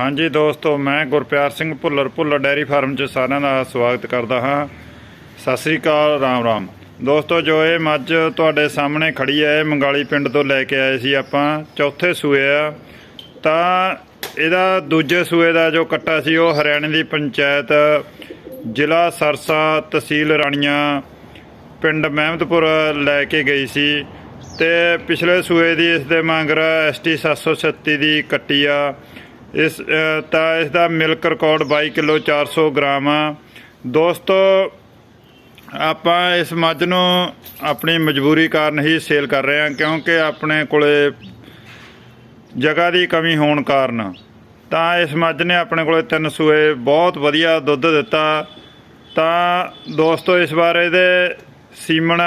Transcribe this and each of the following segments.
ਹਾਂਜੀ ਦੋਸਤੋ, ਮੈਂ ਗੁਰਪਿਆਰ ਸਿੰਘ ਭੁੱਲਰ ਭੁੱਲਰ ਡੈਰੀ ਫਾਰਮ 'ਚ ਸਾਰਿਆਂ ਦਾ ਸਵਾਗਤ ਕਰਦਾ ਹਾਂ। ਸਤਿ ਸ੍ਰੀ ਅਕਾਲ, ਰਾਮ ਰਾਮ। ਦੋਸਤੋ, ਜੋ ਇਹ ਮੱਝ ਤੁਹਾਡੇ ਸਾਹਮਣੇ ਖੜੀ ਹੈ, ਇਹ ਮੰਗਾਲੀ ਪਿੰਡ ਤੋਂ ਲੈ ਕੇ ਆਏ ਸੀ ਆਪਾਂ, ਚੌਥੇ ਸੂਏ ਆ। ਤਾਂ ਇਹਦਾ ਦੂਜੇ ਸੂਏ ਦਾ ਜੋ ਕੱਟਾ ਸੀ, ਉਹ ਹਰਿਆਣੇ ਦੀ ਪੰਚਾਇਤ, ਜ਼ਿਲ੍ਹਾ ਸਰਸਾ ਤਹਿਸੀਲ ਰਾਣੀਆਂ, ਪਿੰਡ ਮਹਿਮਦਪੁਰ ਲੈ ਕੇ ਗਈ ਸੀ। ਤੇ ਪਿਛਲੇ ਸੂਏ ਦੀ ਇਸ ਦੇ ਮੰਗਰ ਐਸਟੀ 736 ਦੀ ਕੱਟੀ ਆ। ਇਸ ਤਾਂ ਇਸ ਦਾ ਮਿਲਕ ਰਿਕਾਰਡ 22 ਕਿਲੋ 400 ਗ੍ਰਾਮ ਆ। ਦੋਸਤੋ, ਆਪਾਂ ਇਸ ਮੱਝ ਨੂੰ ਆਪਣੀ ਮਜਬੂਰੀ ਕਾਰਨ ਹੀ ਸੇਲ ਕਰ ਰਹੇ ਹਾਂ, ਕਿਉਂਕਿ ਆਪਣੇ ਕੋਲੇ ਜਗ੍ਹਾ ਦੀ ਕਮੀ ਹੋਣ ਕਾਰਨ। ਤਾਂ ਇਸ ਮੱਝ ਨੇ ਆਪਣੇ ਕੋਲੇ ਤਿੰਨ ਸੂਏ, ਬਹੁਤ ਵਧੀਆ ਦੁੱਧ ਦਿੱਤਾ। ਤਾਂ ਦੋਸਤੋ, ਇਸ ਵਾਰ ਇਹਦੇ ਸੀਮਨ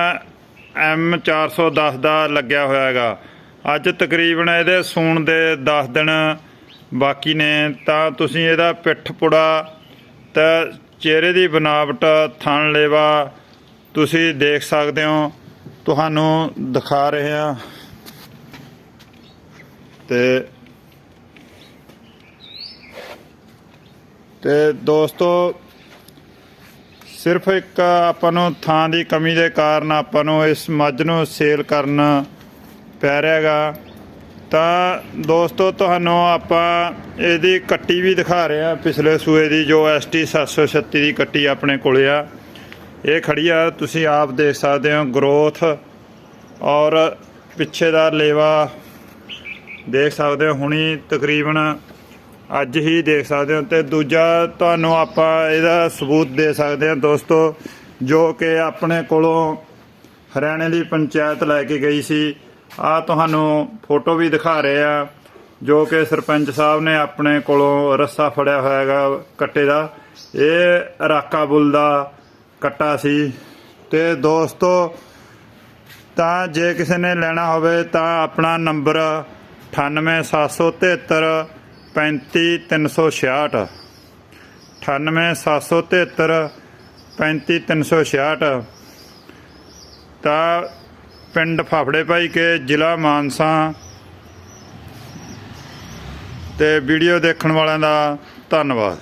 ਐਮ 410 ਦਾ ਲੱਗਿਆ ਹੋਇਆ ਹੈਗਾ। ਅੱਜ ਤਕਰੀਬਨ ਇਹਦੇ ਸੂਣ ਦੇ 10 ਦਿਨ ਬਾਕੀ ਨੇ ਤਾਂ ਤੁਸੀਂ ਇਹਦਾ ਪਿੱਠ ਪੁੜਾ, ਤੇ ਚਿਹਰੇ ਦੀ ਬਨਾਵਟ, ਥਣ ਲੇਵਾ ਤੁਸੀਂ ਦੇਖ ਸਕਦੇ ਹੋ। ਤੁਹਾਨੂੰ ਦਿਖਾ ਰਹੇ ਹਾਂ। ਤੇ ਤੇ ਦੋਸਤੋ, ਸਿਰਫ ਇੱਕ ਆਪਾਂ ਨੂੰ ਥਾਂ ਦੀ ਕਮੀ ਦੇ ਕਾਰਨ ਆਪਾਂ ਨੂੰ ਇਸ ਮੱਝ ਨੂੰ ਸੇਲ ਕਰਨ ਪੈ ਰਿਹਾ ਹੈਗਾ। ਤਾਂ ਦੋਸਤੋ, ਤੁਹਾਨੂੰ ਆਪਾਂ ਇਹਦੀ ਕੱਟੀ ਵੀ ਦਿਖਾ ਰਹੇ ਆ ਪਿਛਲੇ ਸੂਏ ਦੀ ਜੋ ਐਸਟੀ 736 ਦੀ ਕੱਟੀ ਆਪਣੇ ਕੋਲੇ ਆ। ਇਹ ਖੜੀ ਆ। ਤੁਸੀਂ ਆਪ ਦੇਖ ਸਕਦੇ ਹੋ ਗਰੋਥ ਔਰ ਪਿੱਛੇ ਦਾ ਲੇਵਾ ਦੇਖ ਸਕਦੇ ਹੋ। ਹੁਣੀ ਤਕਰੀਬਨ ਅੱਜ ਹੀ ਦੇਖ ਸਕਦੇ ਹੋ। ਤੇ ਦੂਜਾ ਤੁਹਾਨੂੰ ਆਪਾਂ ਇਹਦਾ ਸਬੂਤ ਦੇ ਸਕਦੇ ਹਾਂ ਦੋਸਤੋ, ਜੋ ਕਿ ਆਪਣੇ ਕੋਲੋਂ ਹਰਿਆਣੇ ਦੀ ਪੰਚਾਇਤ ਲੈ ਕੇ ਗਈ ਸੀ। ਆ ਤੁਹਾਨੂੰ ਫੋਟੋ ਵੀ ਦਿਖਾ ਰਹੇ ਆ, ਜੋ ਕਿ ਸਰਪੰਚ ਸਾਹਿਬ ਨੇ ਆਪਣੇ ਕੋਲੋਂ ਰੱਸਾ ਫੜਿਆ ਹੋਇਆ ਹੈਗਾ ਕੱਟੇ ਦਾ। ਇਹ ਰਾਕਾ ਬੁੱਲ ਦਾ ਕੱਟਾ ਸੀ। ਤੇ ਦੋਸਤੋ, ਤਾਂ ਜੇ ਕਿਸੇ ਨੇ ਲੈਣਾ ਹੋਵੇ ਤਾਂ ਆਪਣਾ ਨੰਬਰ 98773 35366 98773 35366 ਤਾਂ ਪਿੰਡ ਫਾਫੜੇ ਭਾਈ ਕੇ ਜ਼ਿਲ੍ਹਾ ਮਾਨਸਾ। ਤੇ ਵੀਡੀਓ ਦੇਖਣ ਵਾਲਿਆਂ ਦਾ ਧੰਨਵਾਦ।